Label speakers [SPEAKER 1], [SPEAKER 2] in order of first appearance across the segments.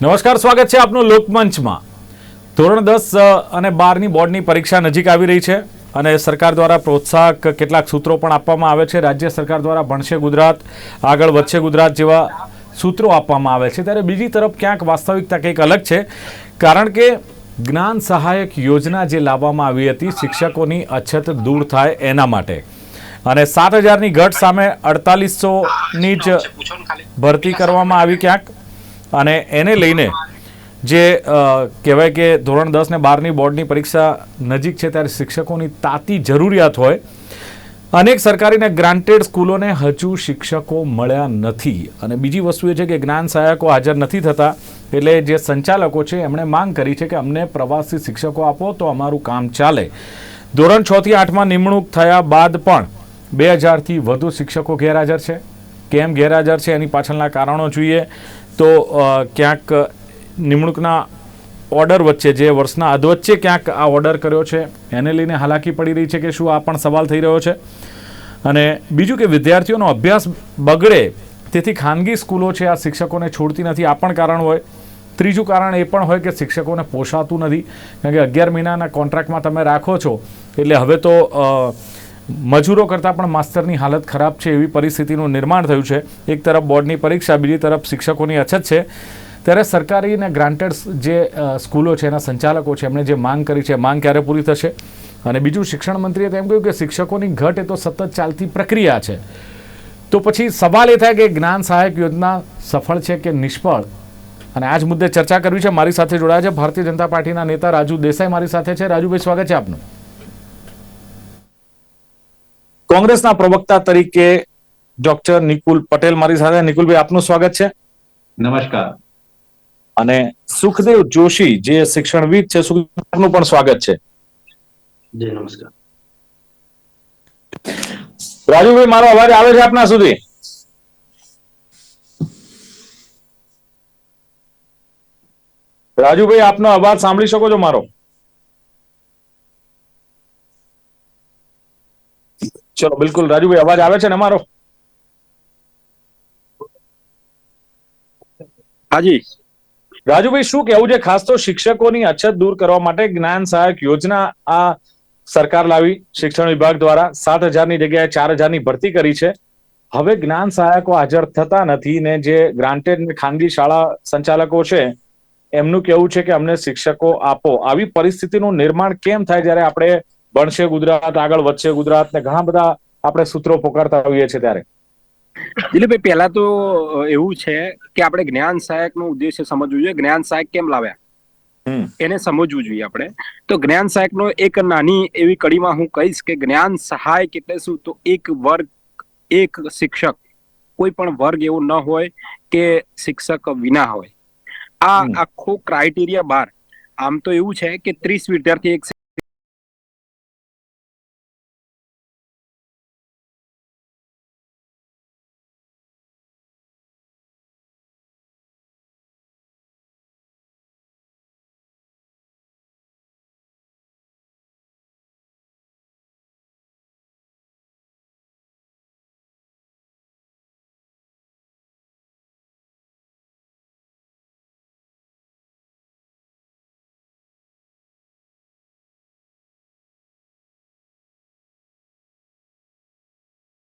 [SPEAKER 1] નમસ્કાર સ્વાગત છે આપનું લોકમંચમાં. ધોરણ દસ અને બારની બોર્ડની પરીક્ષા નજીક આવી રહી છે અને સરકાર દ્વારા પ્રોત્સાહક કેટલાક સૂત્રો પણ આપવામાં આવે છે. રાજ્ય સરકાર દ્વારા ભણશે ગુજરાત આગળ વધશે ગુજરાત જેવા સૂત્રો આપવામાં આવે છે. ત્યારે બીજી તરફ ક્યાંક વાસ્તવિકતા કંઈક અલગ છે કારણ કે જ્ઞાન સહાયક યોજના જે લાવવામાં આવી હતી શિક્ષકોની અછત દૂર થાય એના માટે. અને સાત હજારની ઘટ સામે અડતાલીસોની જ ભરતી કરવામાં આવી ક્યાંક. અને એને લઈને જે કહેવાય કે ધોરણ દસ ને બારની બોર્ડની પરીક્ષા નજીક છે ત્યારે શિક્ષકોની તાતી જરૂરિયાત હોય. અનેક સરકારીને ગ્રાન્ટેડ સ્કૂલોને હજુ શિક્ષકો મળ્યા નથી. અને બીજી વસ્તુ એ છે કે જ્ઞાન સહાયકો હાજર નથી થતા. એટલે જે સંચાલકો છે, એમણે માંગ કરી છે કે અમને પ્રવાસી શિક્ષકો આપો તો અમારું કામ ચાલે. ધોરણ છ થી આઠમાં નિમણૂક થયા બાદ પણ બે હજારથી વધુ શિક્ષકો ગેરહાજર છે. કેમ ગેરહાજર છે એની પાછળના કારણો જોઈએ. તો ક્યાંક નિમણૂકના ઓર્ડર વચ્ચે, જે વર્ષના અધવચ્ચે ક્યાંક આ ઓર્ડર કર્યો છે, એને લઈને હાલાકી પડી રહી છે કે શું આ પણ સવાલ થઈ રહ્યો છે? અને બીજું કે વિદ્યાર્થીઓનો અભ્યાસ બગડે, તેથી ખાનગી સ્કૂલો છે, આ શિક્ષકોને છોડતી નથી. આ પણ કારણ હોય. ત્રીજું કારણ એ પણ હોય કે શિક્ષકોને પોષાતું નથી. કારણ કે અગિયાર મહિનાના કોન્ટ્રાક્ટમાં તમે રાખો છો, એટલે હવે તો મજૂરો કરતાં પણ માસ્તરની હાલત ખરાબ છે એવી પરિસ્થિતિનું નિર્માણ થયું છે. એક તરફ બોર્ડની પરીક્ષા, બીજી તરફ શિક્ષકોની અછત છે. ત્યારે સરકારી અને ગ્રાન્ટેડ જે સ્કૂલો છે, એના સંચાલકો છે, એમણે જે માંગ કરી છે માંગ ક્યારે પૂરી થશે? અને બીજું શિક્ષણ મંત્રીએ તેમ કહ્યું કે શિક્ષકોની ઘટ એ તો સતત ચાલતી પ્રક્રિયા છે. તો પછી સવાલ એ થાય કે જ્ઞાન સહાયક યોજના સફળ છે કે નિષ્ફળ? અને આ જ મુદ્દે ચર્ચા કરવી છે. મારી સાથે જોડાયા છે ભારતીય જનતા પાર્ટીના નેતા રાજુ દેસાઈ. મારી સાથે છે. રાજુભાઈ, સ્વાગત છે આપનું. કોંગ્રેસના પ્રવક્તા તરીકે ડોક્ટર નિકુલ પટેલ મારી સાથે. નિકુલભાઈ આપનું સ્વાગત છે.
[SPEAKER 2] નમસ્કાર.
[SPEAKER 1] અને સુખદેવ જોશી જે શિક્ષણવિદ છે સુખદેવનું પણ સ્વાગત છે.
[SPEAKER 2] જી નમસ્કાર.
[SPEAKER 1] રાજુભાઈ મારો અવાજ આવે છે આપના સુધી? રાજુભાઈ આપનો અવાજ સાંભળી શકો છો મારો? ચલો બિલકુલ. રાજુભાઈ અવાજ આવે છે ને અમારો?
[SPEAKER 3] હાજી.
[SPEAKER 1] રાજુભાઈ શું કેવું છે? ખાસ તો શિક્ષકોની અછત દૂર કરવા માટે જ્ઞાન સહાયક યોજના આ સરકાર લાવી. શિક્ષણ વિભાગ દ્વારા સાત હજારની જગ્યાએ ચાર હજારની ભરતી કરી છે. હવે જ્ઞાન સહાયકો હાજર થતા નથી ને જે ગ્રાન્ટેડ ને ખાનગી શાળા સંચાલકો છે એમનું કેવું છે કે અમને શિક્ષકો આપો. આવી પરિસ્થિતિનું નિર્માણ કેમ થાય જ્યારે આપણે ભણશે ગુજરાત આગળ વધશે ગુજરાત ને ઘણા બધા આપણે સૂત્રો પોકારતા હોઈએ છીએ ત્યારે.
[SPEAKER 3] દિલીપભાઈ પહેલા તો એવું છે કે આપણે જ્ઞાન સહાયક નો ઉદ્દેશ્ય સમજવું જોઈએ. જ્ઞાન સહાયક કેમ લાવ્યા? એને સમજવું જોઈએ આપણે. તો જ્ઞાન સહાયક નો એક નાની એવી કડીમાં હું કહીશ કે જ્ઞાન સહાયક એટલે શું? તો એક વર્ગ એક શિક્ષક. કોઈ પણ વર્ગ એવો ન હોય કે શિક્ષક વિના હોય. આ આખો ક્રાઇટેરિયા બાર. આમ તો એવું છે કે ત્રીસ વિદ્યાર્થી એક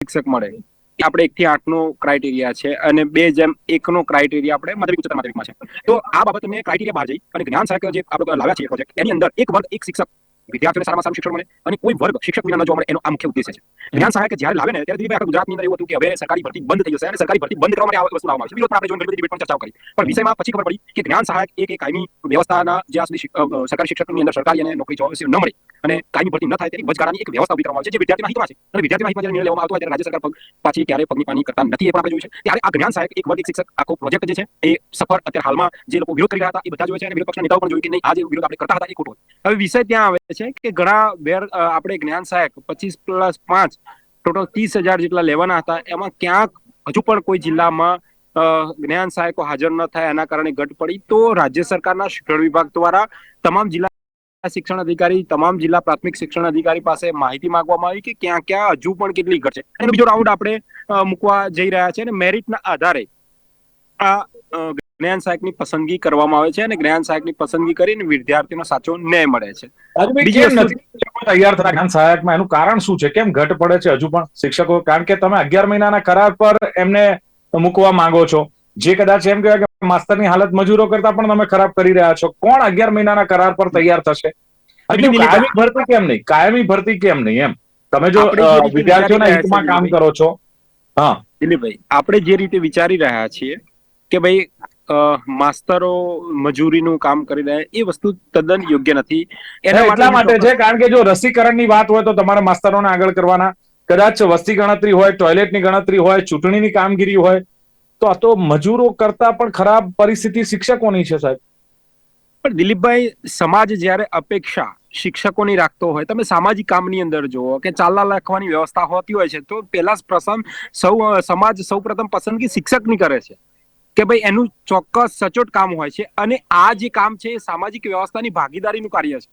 [SPEAKER 3] શિક્ષક મળે. આપણે એક થી આઠ નો ક્રાઇટેરિયા છે અને બે જેમ એક નો ક્રાઇટેરિયા આપણે માધ્યમિક ઉચ્ચતર માધ્યમિકમાં છે. તો આ બાબત મેં ક્રાઇટેરિયા બહાર જઈ અને જ્ઞાન સહાયક જે આપણે લાવ્યા છે પ્રોજેક્ટ એની અંદર એક વર્ગ, એક શિક્ષક. વિદ્યાર્થીઓને સારામાં સારું શિક્ષણ મળે અને કોઈ વર્ગ શિક્ષક વિના ન મળે એનો આ મુખ્ય ઉદ્દેશ છે. જ્ઞાન સહાયક જ્યારે લાવે ને ત્યારે આખા ગુજરાતની અંદર એવું હતું કે હવે સરકારી ભરતી બંધ થઈ જશે અને સરકારી ભરતી બંધ કરવા માટે આ વસ્તુ લાવવામાં આવશે વિરોધમાં આપણે જોઈને debate પણ ચર્ચા કરી. પણ વિષયમાં પછી ખબર પડી કે જ્ઞાન સહાયક એક કાયમી વ્યવસ્થાના જ્યાં સુધી સરકારી શિક્ષકની અંદર સરકારી અને નોકરી ન મળે. અને કાયમી ભરતી ન થાય તેની વચગાળાની એક વ્યવસ્થા ઊભી કરવામાં આવે છે જે વિદ્યાર્થીના હિતમાં છે. અને વિદ્યાર્થીના હિતમાં જ્યારે નિર્ણય લેવામાં આવતો હોય ત્યારે રાજ્ય સરકાર પગ પાછી ક્યારે પગની પાણી કરતા નથી, એ પણ આપણે જોયું છે. ત્યારે આ જ્ઞાન સહાયક એક વર્ગ, એક શિક્ષક આખો પ્રોજેક્ટ જે છે, એ સફળ અત્યારે હાલમાં જે લોકો વિરોધ કરી રહ્યા હતા, એ બધા જોયે છે અને વિરોધ પક્ષના નેતાઓ પણ જોયું કે નહીં, આ જે વિરોધ આપણે કરતા હતા એ ખોટો હવે વિષય ત્યાં આવે છે કે ઘણા બેર આપણે જ્ઞાન સહાયક પચીસ પ્લસ પાંચ, ટોટલ ત્રીસ હજાર જેટલા લેવાના હતા, એમાં ક્યાંક હજુ પણ કોઈ જિલ્લામાં જ્ઞાન સહાયકો હાજર ન થાય, એના કારણે ઘટ પડી. તો રાજ્ય સરકારના શિક્ષણ વિભાગ દ્વારા તમામ જિલ્લા શિક્ષણ અધિકારી તમામ જિલ્લા પ્રાથમિક શિક્ષણ અધિકારી પાસે માહિતી માંગવામાં આવી કે ક્યાં ક્યાં હજુ પણ કેટલી ઘટશે? છે અને બીજો રાઉન્ડ આપણે મૂકવા જઈ રહ્યા છે અને મેરિટના આધારે આ જ્ઞાન સહાયકની પસંદગી કરવામાં આવે છે અને જ્ઞાન સહાયકની પસંદગી કરીને વિદ્યાર્થીનો સાચો ન્યાય મળે છે.
[SPEAKER 1] તૈયાર થતા જ્ઞાન સહાયકમાં? એનું કારણ શું છે? કેમ ઘટ પડે છે હજુ પણ શિક્ષકો? કારણ કે તમે અગિયાર મહિનાના કરાર પર એમને મૂકવા માંગો છો. જે કદાચ એમ કહેવાય કે માસ્તરની હાલત મજૂરો કરતા પણ તમે ખરાબ કરી રહ્યા છો. કોણ અગિયાર મહિનાના કરાર પર તૈયાર થશે? કાયમી ભરતી કેમ નહીં? કાયમી ભરતી કેમ નહીં એમ? તમે જો વિદ્યાર્થીઓના હિતમાં કામ કરો છો. હા.
[SPEAKER 3] દિલીપભાઈ આપણે જે રીતે વિચારી રહ્યા છીએ કે ભાઈ માસ્તરો મજૂરીનું કામ કરી રહ્યા એ વસ્તુ તદ્દન યોગ્ય નથી.
[SPEAKER 1] એના એટલા માટે છે કારણ કે જો રસીકરણની વાત હોય તો તમારે માસ્તરોને આગળ કરવાના. કદાચ વસ્તી ગણતરી હોય ટોયલેટની ગણતરી હોય ચૂંટણીની કામગીરી હોય તો આ તો મજૂરો કરતા પણ ખરાબ પરિસ્થિતિ શિક્ષકોની છે સાહેબ.
[SPEAKER 3] પણ દિલીપભાઈ સમાજ જ્યારે અપેક્ષા શિક્ષકોની રાખતો હોય તમે સામાજિક કામની અંદર જુઓ કે ચાલના લખવાની વ્યવસ્થા હોતી હોય છે તો પહેલા પ્રસંગ સૌ સમાજ સૌપ્રથમ પસંદગી શિક્ષકની કરે છે. કે ભાઈ એનું ચોક્કસ સચોટ કામ હોય છે અને આ જે કામ છે એ સામાજિક વ્યવસ્થાની ભાગીદારીનું કાર્ય છે.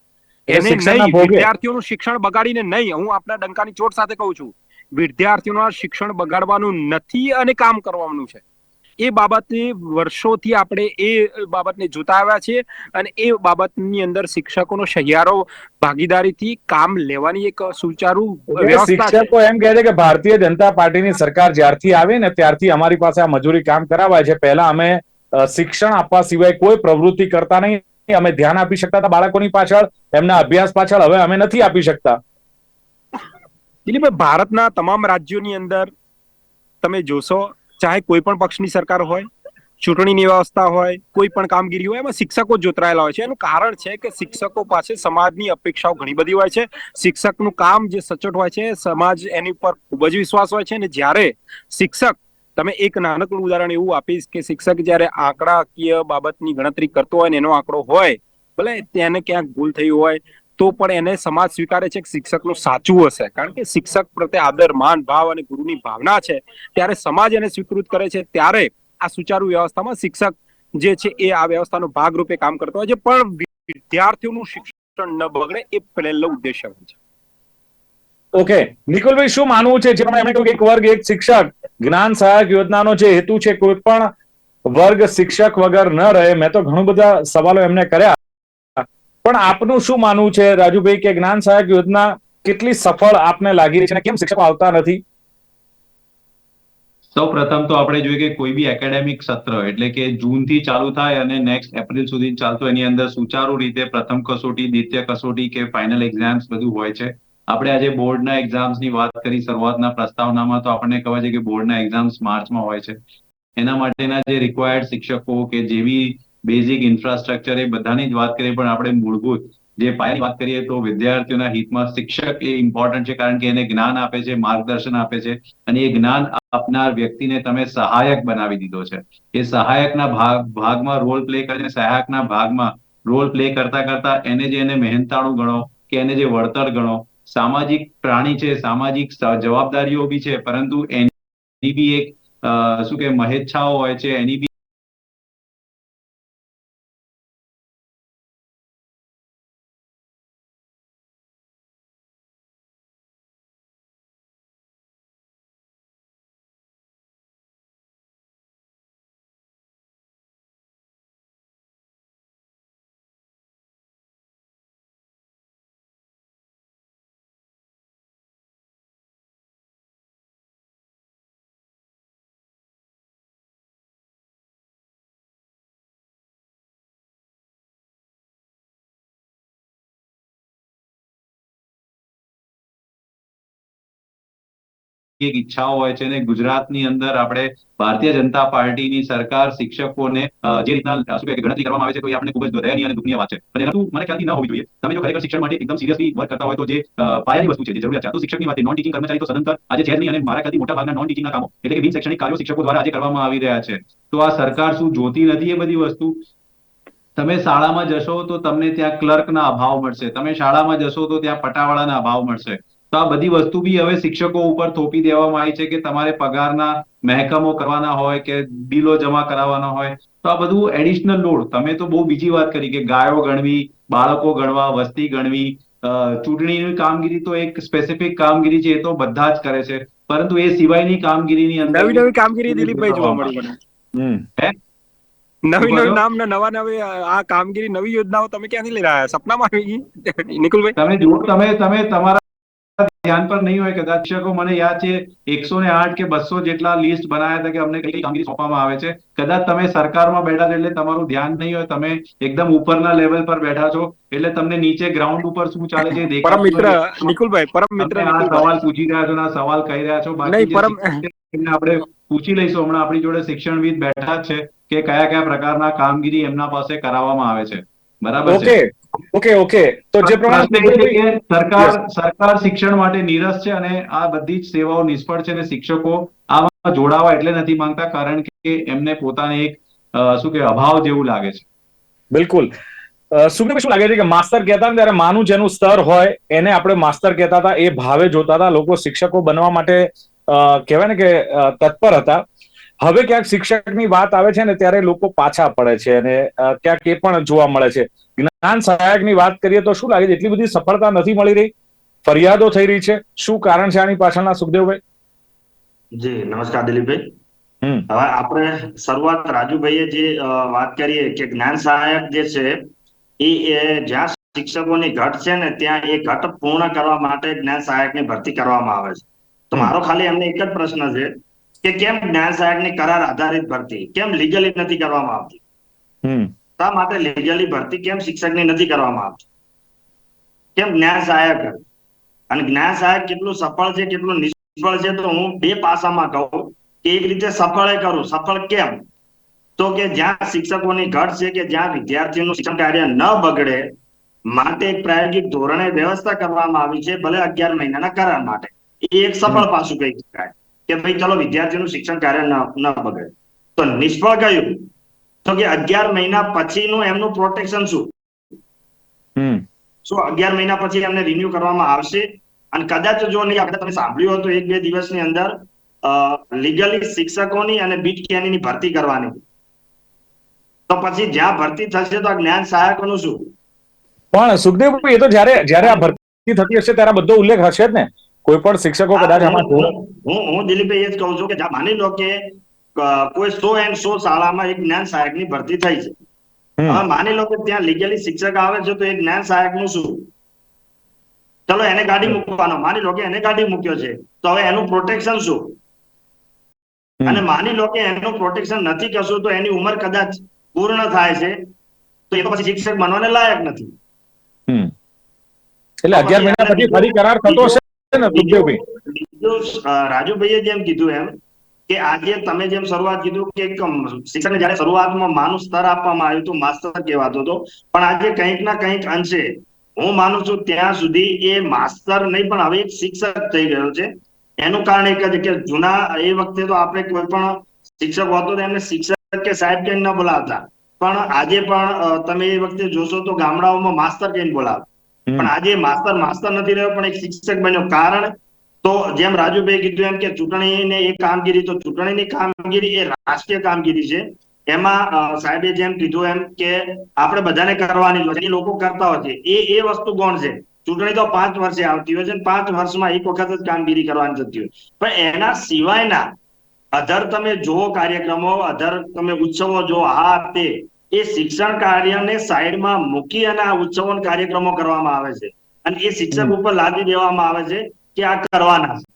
[SPEAKER 3] એને નહીં વિદ્યાર્થીઓનું શિક્ષણ બગાડીને નહીં હું આપણા ડંકાની ચોટ સાથે કહું છું. વિદ્યાર્થીઓના શિક્ષણ બગાડવાનું નથી અને કામ કરવાનું છે. એ બાબતે વર્ષોથી આપણે એ બાબતને જોતા આવ્યા છે અને એ બાબતની અંદર શિક્ષકોનો સહિયારો ભાગીદારીથી કામ લેવાની એક સુચારુ
[SPEAKER 1] શિક્ષકો એમ કહે છે કે ભારતીય જનતા પાર્ટીની સરકાર જ્યારથી આવી ને ત્યારથી અમારી પાસે આ મજૂરી કામ કરાવાય છે. પહેલા અમે શિક્ષણ આપવા સિવાય કોઈ પ્રવૃત્તિ કરતા નહીં. અમે ધ્યાન આપી શકતા હતા બાળકોની પાછળ એમના અભ્યાસ પાછળ હવે અમે નથી આપી શકતા.
[SPEAKER 3] દિલીપભાઈ ભારતના તમામ રાજ્યોની અંદર તમે જોશો ચાહે કોઈ પણ પક્ષની સરકાર હોય, ચૂંટણીની વ્યવસ્થા હોય, કોઈ પણ કામગીરી હોય, એમાં શિક્ષકો જોતરાયેલા હોય છે. એનું કારણ છે કે શિક્ષકો પાસે સમાજની અપેક્ષાઓ ઘણી બધી હોય છે. શિક્ષકનું કામ જે સચોટ હોય છે, સમાજ એની ઉપર ખૂબ જ વિશ્વાસ હોય છે અને જ્યારે શિક્ષક, તમે એક નાનકડું ઉદાહરણ એવું આપીશ કે શિક્ષક જ્યારે આંકડાકીય બાબતની ગણતરી કરતો હોય ને એનો આંકડો હોય, ભલે તેને ક્યાંક ભૂલ થઈ હોય તો પણ એને સમાજ સ્વીકારે છે કે શિક્ષકનું સાચું હશે. કારણ કે શિક્ષક પ્રત્યે આદર, માન, ભાવ અને ગુરુની ભાવના છે. ત્યારે સમાજ એને સ્વીકૃત કરે છે. ત્યારે આ સુચારુ વ્યવસ્થામાં શિક્ષક જે છે એ આ વ્યવસ્થાનો ભાગરૂપે કામ કરતો હોય છે. પણ વિદ્યાર્થીઓનું શિક્ષણ ન બગડે એ પહેલો ઉદ્દેશ્ય હોય છે.
[SPEAKER 1] ઓકે. નિકુલભાઈ, શું માનવું છે? જેમાં એમણે કહ્યું કે એક વર્ગ, એક શિક્ષક. જ્ઞાન સહાયક યોજનાનો જે હેતુ છે, કોઈ પણ વર્ગ શિક્ષક વગર ન રહે. મેં તો ઘણું બધા સવાલો એમને કર્યા. પણ આપનું શું માનવું છે, રાજુભાઈ, કે જ્ઞાન સહાયક યોજના કેટલી સફળ આપને લાગી રહી છે કેમ શિક્ષકો આવતા નથી?
[SPEAKER 2] સૌ પ્રથમ તો આપણે જોઈએ કે કોઈ બી એકેડેમિક સત્ર, એટલે કે જૂનથી ચાલુ થાય અને નેક્સ્ટ એપ્રિલ સુધી ચાલતું, એની અંદર સુચારુ રીતે પ્રથમ કસોટી, દ્વિતીય કસોટી કે ફાઇનલ એક્ઝામ્સ બધું હોય છે. આપણે આજે બોર્ડના એક્ઝામ્સની વાત કરી, શરૂઆતના પ્રસ્તાવનામાં તો આપણને કહેવાય છે કે બોર્ડના એક્ઝામ્સ માર્ચમાં હોય છે. એના માટેના જે રિક્વાયર્ડ શિક્ષકો કે જેવી બેઝિક ઇન્ફ્રાસ્ટ્રક્ચર એ બધાની જ વાત કરીએ, પણ આપણે મૂળભૂત જે પાયાની વાત કરીએ તો વિદ્યાર્થીઓના હિતમાં શિક્ષક એ ઇમ્પોર્ટન્ટ છે, કારણ કે એને જ્ઞાન આપે છે, માર્ગદર્શન આપે છે, અને એ જ્ઞાન આપનાર વ્યક્તિને તમે સહાયક બનાવી દીધો છે. એ સહાયકના ભાગ, ભાગમાં રોલ પ્લે કરીને સહાયકના ભાગમાં રોલ પ્લે કરતા કરતા એને જે એને મહેનતાણું ગણો કે એને જે વળતર ગણો, સામાજિક પ્રાણી છે, સામાજિક જવાબદારીઓ બી છે, પરંતુ એની બી એક શું કે મહેચ્છાઓ હોય છે, એની બી એક ઈચ્છાઓ હોય છે ને ગુજરાતની અંદર આપણે ભારતીય જનતા પાર્ટીની સરકાર, શિક્ષકોને જે રીતના ગણતરી કરવામાં આવે છે તો એ આપણે ખૂબ જ દયનીય અને દુઃખનીય વાત છે. અને એના મને ખ્યાલથી ન હોવી જોઈએ. તમે જો ખરેખર શિક્ષણ માટે એકદમ સિરિયસલી વર્ક કરતા હોય તો જે પાયાની વસ્તુ છે, જે જરૂરિયાત છે તો શિક્ષકની વાત નોન ટીચિંગ કર્મચારી તો સદંતર આજે છે નહીં અને મારા ખ્યાલથી મોટા ભાગના નોન ટીચિંગના કામો, એટલે કે બિન શૈક્ષણિક કાર્યો શિક્ષકો દ્વારા આજે કરવામાં આવી રહ્યા છે. તો આ સરકાર શું જોતી નથી એ બધી વસ્તુ? તમે શાળામાં જશો તો તમને ત્યાં ક્લર્કના અભાવ મળશે. તમે શાળામાં જશો તો ત્યાં પટાવાળાના અભાવ મળશે. તો આ બધી વસ્તુ બી હવે શિક્ષકો ઉપર થોપી દેવામાં આવી છે કે તમારે પગારના મહેકમો કરવાના હોય કે બિલો જમા કરાવવાના હોય. તો આ બધું એડિશનલ લોડ તમે તો બહુ બીજી વાત કરી કે ગાયો ગણવી બાળકો ગણવા વસ્તી ગણવી ચૂંટણીની કામગીરી તો એક સ્પેસિફિક કામગીરી છે એ તો બધા જ કરે છે. પરંતુ એ સિવાયની કામગીરીની અંદર
[SPEAKER 3] નવી નવી કામગીરી દિલીપભાઈ જોવા મળી મને.
[SPEAKER 2] હે?
[SPEAKER 3] નવી નવી નામ ને નવા નવી આ કામગીરી નવી યોજનાઓ તમે ક્યાંથી લઈ રહ્યા? સપનામાં આવી ગઈ? નિકુલભાઈ?
[SPEAKER 2] તમે જુઓ તમે તમે તમારા ધ્યાન પર નહીં હોય કદાચ. શિક્ષકો મને યાદ છે એકસો ને આઠ કે બસો જેટલા લિસ્ટ બનાવ્યા હતા કે અમને કઈ કામગીરી સોંપવામાં આવે છે. કદાચ તમે સરકારમાં બેઠા છો એટલે તમારું ધ્યાન નહીં હોય તમે એકદમ ઉપરના લેવલ પર બેઠા છો એટલે તમને નીચે ગ્રાઉન્ડ ઉપર શું ચાલે છે
[SPEAKER 3] પરમ મિત્ર નિકુલભાઈ પરમ મિત્ર
[SPEAKER 2] આ સવાલ પૂછી રહ્યા છો ના સવાલ કહી રહ્યા છો બાકી
[SPEAKER 3] પરમ-
[SPEAKER 2] આપણે પૂછી લઈશું. હમણાં આપણી જોડે શિક્ષણવિદ બેઠા જ છે કે કયા કયા પ્રકારના કામગીરી એમના પાસે કરાવવામાં આવે છે. બરાબર છે?
[SPEAKER 1] ઓકે ઓકે તો જે પ્રમાણે
[SPEAKER 2] સરકાર સરકાર શિક્ષણ માટે નીરસ છે અને આ બધી જ સેવાઓ નિષ્ફળ છે અને શિક્ષકો આમાં જોડાવા એટલે નથી માંગતા કારણ કે એમને પોતાને એક શું કે અભાવ જેવું લાગે છે.
[SPEAKER 1] બિલકુલ. સુખદેવ શું લાગે છે કે માસ્તર કહેતા ને ત્યારે માનું જેનું સ્તર હોય એને આપણે માસ્તર કહેતા હતા એ ભાવે જોતા હતા. લોકો શિક્ષકો બનવા માટે કહેવાય ને કે તત્પર હતા. હવે ક્યાંક શિક્ષકની વાત આવે છે ને ત્યારે લોકો પાછા પડે છે અને ક્યાંક એ પણ જોવા મળે છે. જ્ઞાન સહાયકની વાત કરીએ તો શું લાગે છે? એટલી બધી સફળતા નથી મળી રહી? ફરિયાદો થઈ રહી છે. શું કારણ છે આની પાછળના સુખદેવભાઈ?
[SPEAKER 4] જી નમસ્કાર દિલીપભાઈ.
[SPEAKER 1] હમ.
[SPEAKER 4] હવે આપણે શરૂઆત રાજુભાઈએ જે વાત કરીએ કે જ્ઞાન સહાયક જે છે એ એ જ્યાં શિક્ષકોની ઘટ છે ને ત્યાં એ ઘટ પૂર્ણ કરવા માટે જ્ઞાન સહાયકની ભરતી કરવામાં આવે છે. તો મારો ખાલી એમને એક જ પ્રશ્ન છે. કે કેમ ન્યાય સહાયકની કરાર આધારિત ભરતી? કેમ લીગલી નથી કરવામાં આવતી? શા માટે લીગલી ભરતી? કેમ શિક્ષકની નથી કરવામાં આવતી? કેમ ન્યાય સહાયક અને જ્ઞાન સહાયક કેટલું સફળ છે કેટલું નિષ્ફળ છે તો હું બે પાસામાં કહું કે એક રીતે સફળ એ કરું સફળ કેમ? તો કે જ્યાં શિક્ષકોની ઘટ છે કે જ્યાં વિદ્યાર્થીઓનું શિક્ષણ કાર્ય ન બગડે માટે એક પ્રાયોગિક ધોરણે વ્યવસ્થા કરવામાં આવી છે ભલે અગિયાર મહિનાના કરાર માટે. એ એક સફળ પાસું કહી શકાય. કે ભાઈ ચલો વિદ્યાર્થીનું શિક્ષણ કાર્ય ન ન બગડે. તો નિષ્ફળ કયું તો કે અગિયાર મહિના પછીનું એમનું પ્રોટેક્શન શું? શું અગિયાર મહિના પછી એમને રિન્યુ કરવામાં આવશે? અને કદાચ જો નહીં આપણે તમે સાંભળ્યું હતું એક બે દિવસની અંદર લીગલી શિક્ષકોની અને બીટ કેનીની ભરતી કરવાની. તો પછી જ્યાં ભરતી થશે તો આ જ્ઞાન સહાયકોનું શું?
[SPEAKER 1] પણ સુખદેવ એ તો જ્યારે જ્યારે આ ભરતી થતી હશે ત્યારે બધો ઉલ્લેખ હશે જ ને. કોઈ પણ શિક્ષકો કદાચ આમાં
[SPEAKER 4] હું હું દિલીપભાઈ એ જ કહું છું કે માની લો કે કોઈ સો એન્ડ સો શાળામાં એક જ્ઞાન સહાયકની ભરતી થઈ છે. હવે માની લો કે ત્યાં લીગલી શિક્ષક આવે છે તો એ જ્ઞાન સહાયકનું શું? ચલો એને ગાડી મૂકવાનો. માની લો કે એને ગાડી મૂક્યો છે. તો હવે એનું પ્રોટેક્શન શું? અને માની લો કે એનું પ્રોટેક્શન નથી કરશું તો એની ઉંમર કદાચ પૂર્ણ થાય છે. તો એ તો પછી શિક્ષક બનવાને લાયક નથી.
[SPEAKER 1] એટલે અગિયાર મહિના પછી ફરી કરાર થતો હશે?
[SPEAKER 4] રાજુભાઈએ જેમ કીધું એમ કે આજે તમે જેમ શરૂઆત કીધું કે એક જયારે શરૂઆતમાં માનું સ્તર આપવામાં આવ્યું હતું માસ્તર કહેવાતો હતો પણ આજે કંઈક ના કંઈક અંશે હું માનું છું ત્યાં સુધી એ માસ્તર નહીં પણ હવે એક શિક્ષક થઈ ગયો છે. એનું કારણ એક જ કે જૂના એ વખતે તો આપણે કોઈ પણ શિક્ષક હોતો એમને શિક્ષક કે સાહેબ કહીને ન બોલાવતા. પણ આજે પણ તમે એ વખતે જોશો તો ગામડાઓમાં માસ્તર કહીને બોલાવતા. પણ આજે માસ્તર માસ્તર નથી રહ્યો, પણ એક શિક્ષક બન્યો. કારણ તો જેમ રાજુભાઈ કીધું એમ કે ચૂંટણીને એ કામગીરી, તો ચૂંટણીની કામગીરી એ રાષ્ટ્રીય કામગીરી છે. એમાં સાહેબે જેમ કીધું એમ કે આપણે બધાને કરવાની લોકો કરતા હોય છે. એ એ વસ્તુ કોણ છે. ચૂંટણી તો પાંચ વર્ષે આવતી હોય છે પાંચ વર્ષમાં એક વખત જ કામગીરી કરવાની થતી હોય. પણ એના સિવાયના અધર તમે જુઓ કાર્યક્રમો, અધર તમે ઉત્સવો જો હા તે એ શિક્ષણ કાર્યને સાઈડમાં મૂકી અને આ ઉત્સવો કાર્યક્રમો કરવામાં આવે છે. અને એ શિક્ષક ઉપર લાદી દેવામાં આવે છે કે આ કરવાના છે.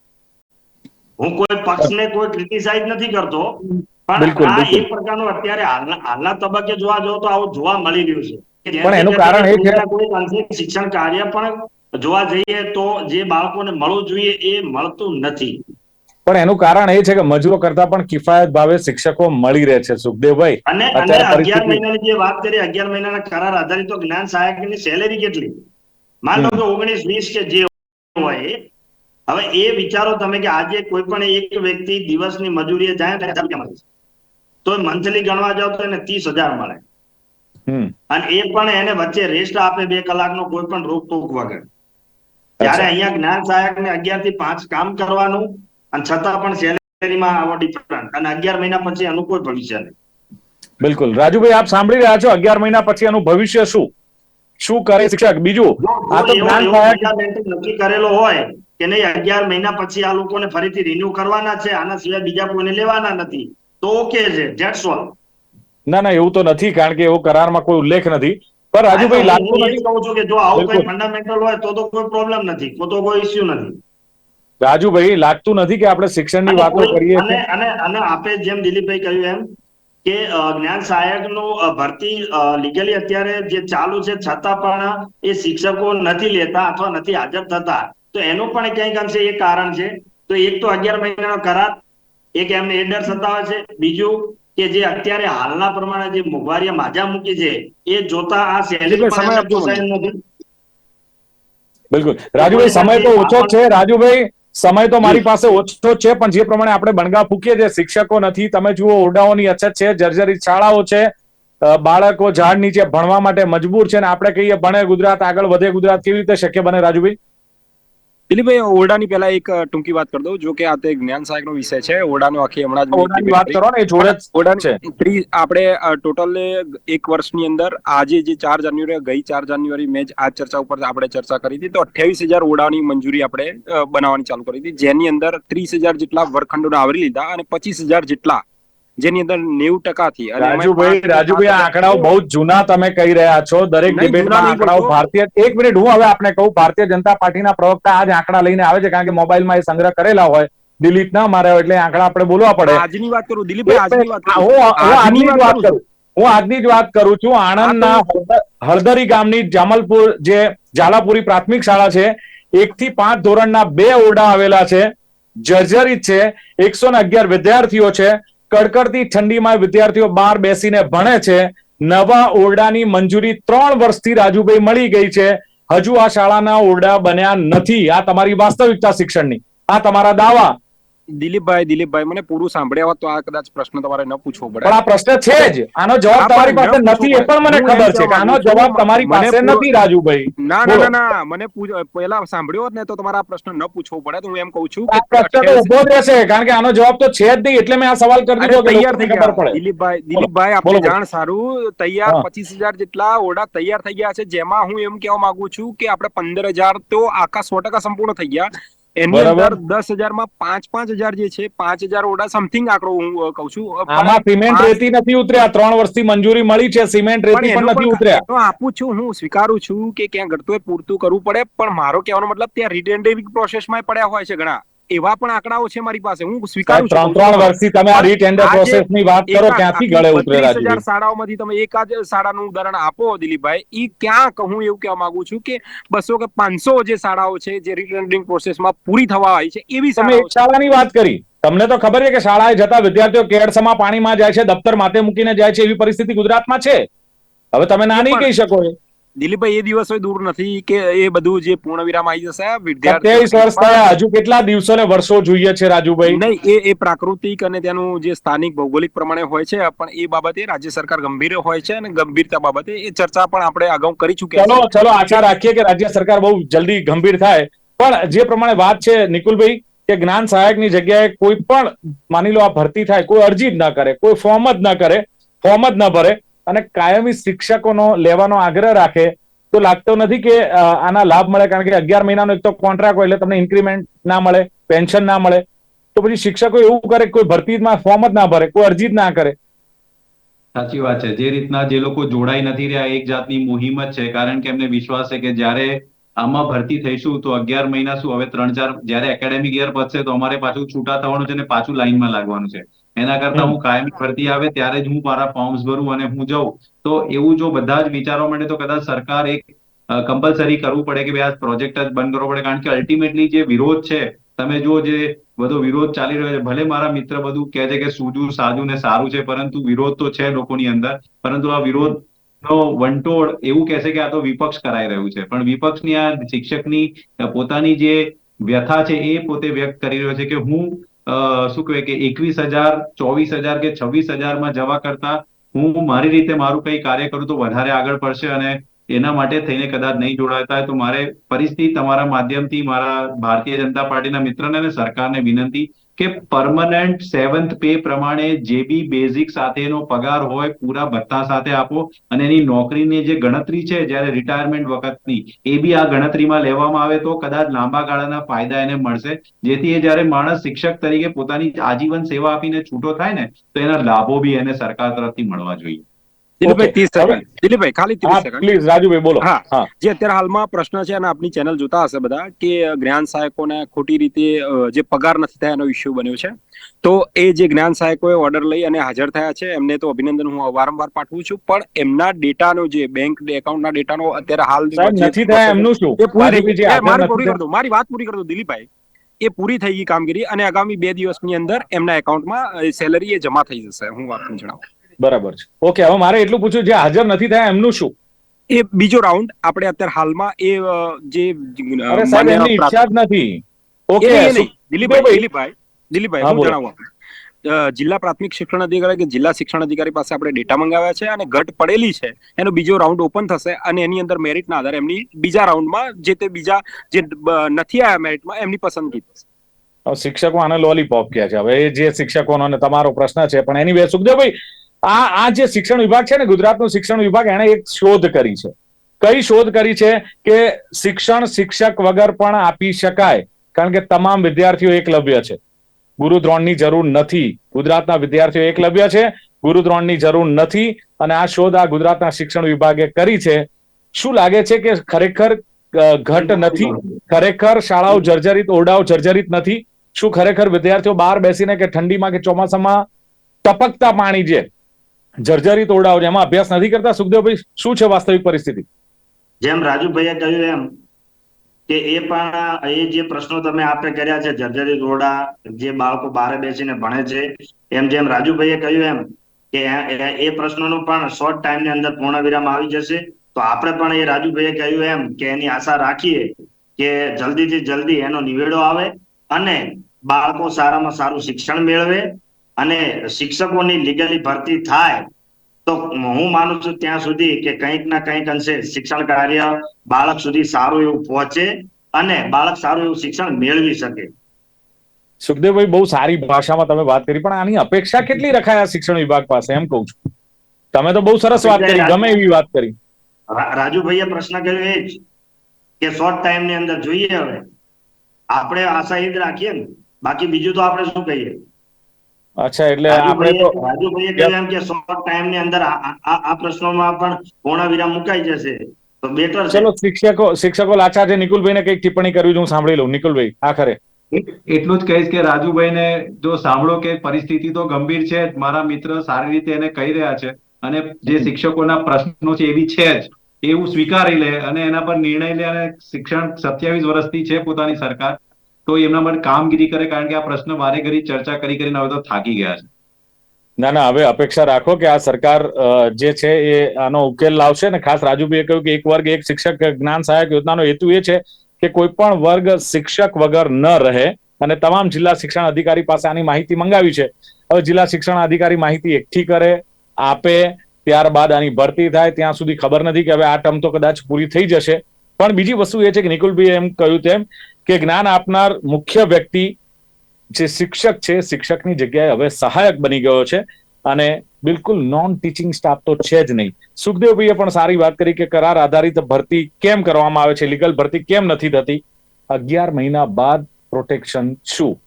[SPEAKER 4] હું કોઈ પક્ષને કોઈ ક્રિટિસાઇઝ નથી કરતો પણ આ. એક પ્રકારનું અત્યારે હાલના હાલના તબક્કે જોવા જાવ તો આવું જોવા મળી રહ્યું છે.
[SPEAKER 1] પણ એનું કારણ એ છે-
[SPEAKER 4] શિક્ષણ કાર્ય પણ જોવા જઈએ તો જે બાળકોને મળવું જોઈએ એ મળતું નથી.
[SPEAKER 1] પણ એનું કારણ એ છે કે મજૂરો કરતા પણ કિફાયત ભાવે શિક્ષકો મળી રહે છે. સુખદેવભાઈ
[SPEAKER 4] અને અગિયાર મહિનાની જે વાત કરી અગિયાર મહિનાના કરાર આધારિત તો જ્ઞાન સહાયકની સેલેરી કેટલી? માન લો કે ઓગણીસ વીસ કે જે હોય હવે એ વિચારો તમે કે આજે કોઈ પણ એક વ્યક્તિ દિવસની મજૂરીએ જાય હજાર મળે તો મંથલી ગણવા જાવ તો એને ત્રીસ હજાર મળે. અને એ પણ એને વચ્ચે રેસ્ટ આપે બે કલાકનો કોઈ પણ રોકટોક વગર. ત્યારે અહીંયા જ્ઞાન સહાયક ને અગિયારથી પાંચ કામ કરવાનું અને છતાં પણ સેલેરીમાં આવો ડિફરન્ટ અને અગિયાર મહિના પછી એનું કોઈ ભવિષ્ય નહીં.
[SPEAKER 1] બિલકુલ. રાજુભાઈ આપ સાંભળી રહ્યા છો અગિયાર મહિના પછી એનું ભવિષ્ય શું? શું કરે શિક્ષક? બીજું આ તો જ્ઞાન
[SPEAKER 4] નક્કી કરેલો હોય કે નહીં અગિયાર મહિના પછી આ લોકોને ફરીથી રિન્યુ કરવાના છે આના સિવાય બીજા કોઈને લેવાના નથી. તો ઓકે છે ધેટ્સ ઓલ
[SPEAKER 1] ના ના એવું તો નથી કારણ કે એવો કરારમાં કોઈ ઉલ્લેખ નથી. પણ રાજુભાઈ લાગતું નથી.
[SPEAKER 4] કહું છું કે જો આવું કઈ. ફંડામેન્ટલ હોય તો તો કોઈ પ્રોબ્લેમ નથી તો કોઈ ઇસ્યુ નથી.
[SPEAKER 1] રાજુભાઈ લાગતું નથી કે આપણે શિક્ષણની વાતો કરીએ
[SPEAKER 4] અને અને અને આપે જેમ દિલીપભાઈ કહ્યું એમ કે જ્ઞાન સહાયકનું ભરતી લીગલી અત્યારે જે ચાલુ છે છતાં પણ એ શિક્ષકો નથી લેતા અથવા નથી હાજર થતા. તો એનું પણ ક્યાંક અંશે એક કારણ છે. તો એક તો અગિયાર મહિનાનો કરાર એક એમને એડર સતાવે છે. બીજું કે જે અત્યારે હાલના પ્રમાણે જે મોંઘવારીએ માજા મૂકી છે એ જોતા આ સેલેરી
[SPEAKER 3] સમય આપજો
[SPEAKER 1] બિલકુલ. રાજુભાઈ સમય તો ઓછો છે. રાજુભાઈ સમય તો મારી પાસે ઓછો છે પણ જે પ્રમાણે આપણે બણગા ફૂકીએ છીએ શિક્ષકો નથી તમે જુઓ ઓરડાઓની અછત છે જર્જરિત શાળાઓ છે બાળકો ઝાડ નીચે ભણવા માટે મજબૂર છે ને આપણે કહીએ ભણે ગુજરાત આગળ વધે ગુજરાત કેવી રીતે શક્ય બને રાજુભાઈ?
[SPEAKER 3] દિલીપભાઈ ઓરડાની પહેલા એક ટૂંકી વાત કરી દઉં જો કે આ તે જ્ઞાન સહાયકનો વિષય છે ઓરડાનો આખી હમણાં જ
[SPEAKER 1] ઓરડાની વાત કરો ને જોડે જ
[SPEAKER 3] છે. ત્રીસ આપણે ટોટલ એક વર્ષની અંદર આજે જે ચાર જાન્યુઆરી ગઈ ચાર જાન્યુઆરી મેં જ આ ચર્ચા ઉપર આપણે ચર્ચા કરી હતી તો અઠ્યાવીસ હજાર ઓરડાની મંજૂરી આપણે બનાવવાની ચાલુ કરી હતી જેની અંદર ત્રીસ હજાર જેટલા વર્ગખંડોને આવરી લીધા અને પચીસ હજાર જેટલા જેની અંદર નેવું ટકાથી
[SPEAKER 1] રાજુભાઈ રાજુભાઈ આ આંકડાઓ બહુ જૂના તમે કહી રહ્યા છો. દરેક ડિબેટમાં આંકડાઓ ભારતીય એક મિનિટ હું હવે આપને કહું ભારતીય જનતા પાર્ટીના પ્રવક્તા આજ આંકડા લઈને આવે છે કારણ કે મોબાઈલમાં એ સંગ્રહ કરેલા હોય. ડિલીટ ના માર્યા હોય એટલે આંકડા આપણે બોલવા પડે.
[SPEAKER 3] આજની વાત કરું દિલીપભાઈ આજની વાત
[SPEAKER 1] હું આજની જ વાત
[SPEAKER 3] કરું
[SPEAKER 1] કરું. હું આજની જ વાત કરું છું. આણંદના હળદરી ગામની જામલપુર જે ઝાલાપુરી પ્રાથમિક શાળા છે એક થી પાંચ ધોરણના બે ઓરડા આવેલા છે. જર્જરિત છે. એકસો ને અગિયાર વિદ્યાર્થીઓ છે. કડકડતી ઠંડીમાં વિદ્યાર્થીઓ બહાર બેસીને ભણે છે. નવા ઓરડાની મંજૂરી ત્રણ વર્ષથી રાજુભાઈ મળી ગઈ છે. હજુ આ શાળાના ઓરડા બન્યા નથી. આ તમારી વાસ્તવિકતા શિક્ષણની. આ તમારા દાવા.
[SPEAKER 3] દિલીપભાઈ દિલીપભાઈ મને પૂરું સાંભળ્યા હોત તો આ કદાચ પ્રશ્ન તમારે ન પૂછવો પડે.
[SPEAKER 1] પણ આ પ્રશ્ન છે જ. આનો જવાબ તમારી પાસે નથી એ પણ મને ખબર છે કે આનો જવાબ તમારી પાસે નથી રાજુભાઈ.
[SPEAKER 3] ના ના ના મને પહેલા સાંભળ્યો હોત ને તો તમારા પ્રશ્ન ન પૂછવો પડે. તો હું એમ કહું છું
[SPEAKER 1] કે પ્રશ્ન તો ઊભો જ રહેશે કારણ કે આનો જવાબ તો છે જ નહીં એટલે મેં આ સવાલ કરી દીધો
[SPEAKER 3] તૈયાર થઈ
[SPEAKER 1] ખબર પડે.
[SPEAKER 3] દિલીપભાઈ દિલીપભાઈ આપણે જાણ સારું. તૈયાર પચીસ હજાર જેટલા ઓરડા તૈયાર થઈ ગયા છે જેમાં હું એમ કહેવા માંગુ છું કે આપણે પંદર હજાર તો આખા સો ટકા સંપૂર્ણ થઈ ગયા. એની અંદર દસ હજારમાં પાંચ પાંચ હજાર જે છે પાંચ હજાર ઓડા સમથિંગ આંકડો હું કઉ છું.
[SPEAKER 1] આમાં સિમેન્ટ રેતી નથી ઉતર્યા. ત્રણ વર્ષથી મંજૂરી મળી છે સિમેન્ટ રેતી
[SPEAKER 3] પણ
[SPEAKER 1] નથી ઉતર્યા.
[SPEAKER 3] તો આપું છું હું સ્વીકારું છું કે ક્યાં ઘટતું પૂરતું કરવું પડે પણ મારો કહેવાનો મતલબ ત્યાં રિટેન્ડરિંગ પ્રોસેસમાં પડ્યા હોય છે ઘણા. એવા પણ આંકડાઓ છે મારી પાસે. હું સ્વીકારું છું.
[SPEAKER 1] ત્રણ વર્ષથી તમે આ રીટેન્ડર પ્રોસેસની વાત કરો ક્યાંથી ગળે ઉતરે
[SPEAKER 3] 32,000
[SPEAKER 1] રાજુભાઈ
[SPEAKER 3] શાળાઓમાંથી તમે એકાદ શાળાનું ઉદાહરણ આપો દિલીપભાઈ. ઈ ક્યાં કહું એવું કહેવા માંગુ છું કે બસો કે પાંચસો જે શાળાઓ છે જે રીટેન્ડરિંગ પ્રોસેસમાં પૂરી થવા આવી છે એવી
[SPEAKER 1] તમે શાળાની વાત કરી. તમને તો ખબર છે કે શાળાએ જતા વિદ્યાર્થીઓ કેળસમાં પાણીમાં જાય છે દફતર માથે મૂકીને જાય છે એવી પરિસ્થિતિ ગુજરાતમાં છે. હવે તમે ના નહીં કહી શકો.
[SPEAKER 3] દિલીપભાઈ એ દિવસો દૂર નથી કે એ બધું જે પૂર્ણ વિરામ આવી જશે
[SPEAKER 1] સત્યાવીસ વર્ષ થયા હજુ કેટલા દિવસો ને વર્ષો જોઈએ છે રાજુભાઈ?
[SPEAKER 3] નહીં એ એ પ્રાકૃતિક અને તેનું જે સ્થાનિક ભૌગોલિક પ્રમાણે હોય છે પણ એ બાબતે રાજ્ય સરકાર ગંભીર હોય છે અને ગંભીરતા બાબતે એ ચર્ચા પણ આપણે અગાઉ કરી ચૂક્યા
[SPEAKER 1] ચલો ચલો આશા રાખીએ કે રાજ્ય સરકાર બહુ જલ્દી ગંભીર થાય. પણ જે પ્રમાણે વાત છે નિકુલભાઈ કે જ્ઞાન સહાયકની જગ્યાએ કોઈ પણ માની લો આ ભરતી થાય કોઈ અરજી જ ના કરે કોઈ ફોર્મ જ ના કરે ફોર્મ જ ના ભરે અને કાયમી શિક્ષકોનો લેવાનો આગ્રહ રાખે તો લાગતો નથી કે આના લાભ મળે. કારણ કે અગિયાર મહિનાનો એક તો કોન્ટ્રાક્ટ હોય એટલે તમને ઇન્ક્રીમેન્ટ ના મળે પેન્શન ના મળે. તો પછી શિક્ષકો એવું કરે કોઈ ભરતીમાં ફોર્મ જ ના ભરે, કોઈ અરજી જ ના કરે.
[SPEAKER 2] સાચી વાત છે. જે રીતના જે લોકો જોડાઈ નથી રહ્યા, એક જાતની મુહિમ જ છે. કારણ કે એમને વિશ્વાસ છે કે જ્યારે આમાં ભરતી થઈશું તો અગિયાર મહિના શું? હવે ત્રણ ચાર, જ્યારે એકેડેમિક યર પતશે તો અમારે પાછું છૂટા થવાનું છે ને પાછું લાઈનમાં લાગવાનું છે. એના કરતા હું કાયમી ભરતી આવે ત્યારે જ હું મારા ફોર્મ્સ ભરું અને હું જઉં. તો એવું જો બધા જ વિચારવા માટે તો કદાચ સરકાર એક કમ્પલસરી કરવું પડે કે ભાઈ આ પ્રોજેક્ટ જ બંધ કરવો પડે. કારણ કે અલ્ટિમેટલી જે વિરોધ છે તમે જો જે બધો વિરોધ ચાલી રહ્યો છે ભલે મારા મિત્ર બધું કહે છે કે સુજુ સાજુ ને સારું છે પરંતુ વિરોધ તો છે લોકોની અંદર. પરંતુ આ વિરોધ નો વંટોળ એવું કહેશે કે આ તો વિપક્ષ કરાઈ રહ્યું છે. પણ વિપક્ષની આ શિક્ષકની પોતાની જે વ્યથા છે એ પોતે વ્યક્ત કરી રહ્યો છે કે હું શું કહેવાય કે એકવીસ હજાર, ચોવીસ હજાર કે છવ્વીસ હજારમાં જવા કરતા હું મારી રીતે મારું કઈ કાર્ય કરું તો વધારે આગળ પડશે અને એના માટે થઈને કદાચ નહીં જોડાતા તો મારે ફરીથી તમારા માધ્યમથી મારા ભારતીય જનતા પાર્ટીના મિત્રને અને સરકારને વિનંતી કે પરમનન્ટ સેવન્થ પે પ્રમાણે જે બી બેઝિક સાથેનો પગાર હોય, પૂરા ભથ્થા સાથે આપો. અને એની નોકરીની જે ગણતરી છે, જ્યારે રિટાયરમેન્ટ વખતની, એ બી આ ગણતરીમાં લેવામાં આવે તો કદાચ લાંબા ગાળાના ફાયદા એને મળશે. જેથી એ જ્યારે માણસ શિક્ષક તરીકે પોતાની આજીવન સેવા આપીને છૂટો થાય ને, તો એના લાભો બી એને સરકાર તરફથી મળવા જોઈએ.
[SPEAKER 3] દિલીપભાઈ ત્રીસ સેકન્ડ. દિલીપભાઈ ખાલી ત્રીસ સેકન્ડ.
[SPEAKER 1] પ્લીઝ રાજુભાઈ બોલો.
[SPEAKER 3] હા. જે અત્યારે હાલમાં પ્રશ્ન છે અને આપની ચેનલ જોતા હશે બધા કે જ્ઞાન સહાયકોને ખોટી રીતે જે પગાર નથી થયા એનો ઇસ્યુ બન્યો છે. તો એ જે જ્ઞાન સહાયકોએ ઓર્ડર લઈ અને હાજર થયા છે એમને તો અભિનંદન હું વારંવાર પાઠવું છું. પણ એમના ડેટાનો જે બેંક એકાઉન્ટના ડેટાનો અત્યારે હાલ
[SPEAKER 1] નથી થયા એમનું શું?
[SPEAKER 3] મારી પૂરી કરી દો મારી વાત પૂરી કરી દો દિલીપભાઈ. એ પૂરી થઈ ગઈ કામગીરી અને આગામી બે દિવસની અંદર એમના એકાઉન્ટમાં સેલરી એ જમા થઈ જશે હું વાત જણાવું.
[SPEAKER 1] બરાબર છે. ઓકે હવે મારે એટલું પૂછ્યું જે હાજર નથી થયા એમનું શું?
[SPEAKER 3] એ બીજો રાઉન્ડ આપણે અત્યારે હાલમાં એ જે
[SPEAKER 1] એમની ઈચ્છા જ નથી. ઓકે.
[SPEAKER 3] દિલીપભાઈ દિલીપભાઈ દિલીપભાઈ
[SPEAKER 1] હું
[SPEAKER 3] જણાવું જિલ્લા પ્રાથમિક શિક્ષણ અધિકારી કે જિલ્લા શિક્ષણ અધિકારી પાસે આપણે ડેટા મંગાવ્યા છે અને ઘટ પડેલી છે એનો બીજો રાઉન્ડ ઓપન થશે અને એની અંદર મેરિટના આધારે એમની બીજા રાઉન્ડમાં જે તે બીજા જે નથી આવ્યા મેરિટમાં એમની પસંદગી થશે.
[SPEAKER 1] શિક્ષકો આને લોલીપોપ કહે છે. હવે જે શિક્ષકોનો તમારો પ્રશ્ન છે પણ એની બે સુખદેવભાઈ આ આ જે શિક્ષણ વિભાગ છે ને ગુજરાતનું શિક્ષણ વિભાગ એને એક શોધ કરી છે. કઈ શોધ કરી છે કે શિક્ષણ શિક્ષક વગર પણ આપી શકાય? કારણ કે તમામ વિદ્યાર્થીઓ એકલવ્ય છે. ગુરુદ્રોણની જરૂર નથી. ગુજરાતના વિદ્યાર્થીઓ એકલવ્ય છે ગુરુદ્રોણની જરૂર નથી અને આ શોધ આ ગુજરાતના શિક્ષણ વિભાગે કરી છે. શું લાગે છે કે ખરેખર ઘટ નથી? ખરેખર શાળાઓ જર્જરિત, ઓરડાઓ જર્જરિત નથી? શું ખરેખર વિદ્યાર્થીઓ બહાર બેસીને કે ઠંડીમાં કે ચોમાસામાં ટપકતા પાણી જે જર્જરિત ઓરડાઓ એમાં અભ્યાસ નથી કરતા? સુખદેવભાઈ શું છે વાસ્તવિક પરિસ્થિતિ?
[SPEAKER 4] જેમ રાજુભાઈએ કહ્યું એમ કે એ પણ એ જે પ્રશ્નો તમે આપે કર્યા છે, જર્જરી રોડા જે બાળકો બહાર બેસીને ભણે છે, એમ જેમ રાજુભાઈએ કહ્યું એમ કે એ- પ્રશ્નોનું પણ શોર્ટ ટાઈમની અંદર પૂર્ણ વિરામ આવી જશે, તો આપણે પણ એ રાજુભાઈએ કહ્યું એમ કે એની આશા રાખીએ કે જલ્દીથી જલ્દી એનો નિવેડો આવે અને બાળકો સારામાં સારું શિક્ષણ મેળવે અને શિક્ષકોની લીગલી ભરતી થાય તો હું માનું છું ત્યાં સુધી કે કંઈક ના કંઈક અંશે શિક્ષણ કાર્ય બાળક સુધી સારું એવું પહોંચે અને બાળક સારું એવું શિક્ષણ મેળવી શકે.
[SPEAKER 1] સુખદેવભાઈ બહુ સારી ભાષામાં તમે વાત કરી પણ આની અપેક્ષા કેટલી રખાય આ શિક્ષણ વિભાગ પાસે એમ કહું છું. તમે તો બહુ સરસ વાત કરી ગમે એવી વાત કરી.
[SPEAKER 4] રાજુભાઈએ પ્રશ્ન કર્યો એ જ કે શોર્ટ ટાઈમની અંદર જોઈએ હવે. આપણે આશા એ જ રાખીએ ને બાકી બીજું તો આપણે શું કહીએ?
[SPEAKER 1] અચ્છા એટલે આપણે તો
[SPEAKER 4] રાજુભાઈએ રાજુભાઈએ કહ્યું એમ કે શોર્ટ ટાઈમની અંદર આ આ- આ પ્રશ્નોમાં પણ પૂર્ણ વિરામ મુકાઈ જશે. તો બેટર
[SPEAKER 1] ચલો શિક્ષકો શિક્ષકો લાચાર છે. નિકુલભાઈને કંઈક ટિપ્પણી કરવી હું સાંભળી લઉં. નિકુલભાઈ આખરે.
[SPEAKER 2] એટલું જ કહીશ કે રાજુભાઈને જો સાંભળો કે પરિસ્થિતિ તો ગંભીર છે મારા મિત્ર સારી રીતે એને કહી રહ્યા છે અને જે શિક્ષકોના પ્રશ્નો છે એવી છે જ. એવું સ્વીકારી લે અને એના પર નિર્ણય લે અને શિક્ષણ સત્યાવીસ વર્ષથી છે પોતાની સરકાર. તો એમના માટે કામગીરી કરે કારણ કે આ પ્રશ્ન વારે ઘડી ચર્ચા કરી કરીને હવે તો થાકી ગયા છે.
[SPEAKER 1] ના ના, હવે અપેક્ષા રાખો કે આ સરકાર જે છે એ આનો ઉકેલ લાવશે ને ખાસ રાજુભાઈએ કહ્યું કે એક વર્ગ, એક શિક્ષક જ્ઞાન સહાયક યોજનાનો હેતુ એ છે કે કોઈ પણ વર્ગ શિક્ષક વગર ન રહે અને તમામ જિલ્લા શિક્ષણ અધિકારી પાસે આની માહિતી મંગાવી છે. હવે જિલ્લા શિક્ષણ અધિકારી માહિતી એકઠી કરે, આપે, ત્યારબાદ આની ભરતી થાય, ત્યાં સુધી ખબર નથી કે હવે આ ટર્મ તો કદાચ પૂરી થઈ જશે. પણ બીજી વસ્તુ એ છે કે નિકુલભાઈ એમ કહ્યું તેમ કે જ્ઞાન આપનાર મુખ્ય વ્યક્તિ જે શિક્ષક છે, શિક્ષકની જગ્યાએ હવે સહાયક બની ગયો છે અને બિલકુલ નોન ટીચિંગ સ્ટાફ તો છે જ નહીં. સુખદેવભાઈએ પણ સારી વાત કરી કે કરાર આધારિત ભરતી કેમ કરવામાં આવે છે? લીગલ ભરતી કેમ નથી થતી? અગિયાર મહિના બાદ પ્રોટેક્શન શું?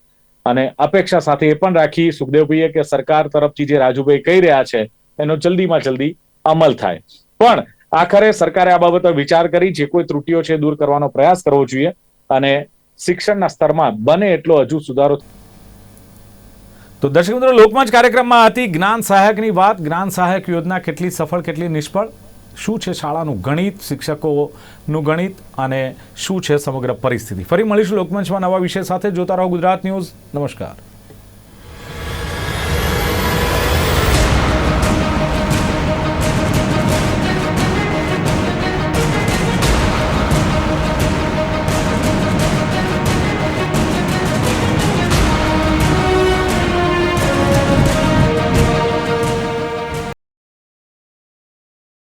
[SPEAKER 1] અને અપેક્ષા સાથે એ પણ રાખી સુખદેવભાઈએ કે સરકાર તરફથી જે રાજુભાઈ કહી રહ્યા છે, એનો જલ્દીમાં જલ્દી અમલ થાય. પણ આખરે સરકારે આ બાબતે વિચાર કરી જે કોઈ ત્રુટીઓ છે દૂર કરવાનો પ્રયાસ કરવો જોઈએ અને શિક્ષણના સ્તરમાં બને એટલો હજુ સુધારો તો દર્શક મિત્રો, લોકમંચ કાર્યક્રમમાં હતી જ્ઞાન સહાયકની વાત. જ્ઞાન સહાયક યોજના કેટલી સફળ, કેટલી નિષ્ફળ? શું છે શાળાનું ગણિત, શિક્ષકોનું ગણિત અને શું છે સમગ્ર પરિસ્થિતિ? ફરી મળીશું લોકમંચમાં નવા વિષય સાથે. જોતા રહો ગુજરાત ન્યૂઝ. નમસ્કાર.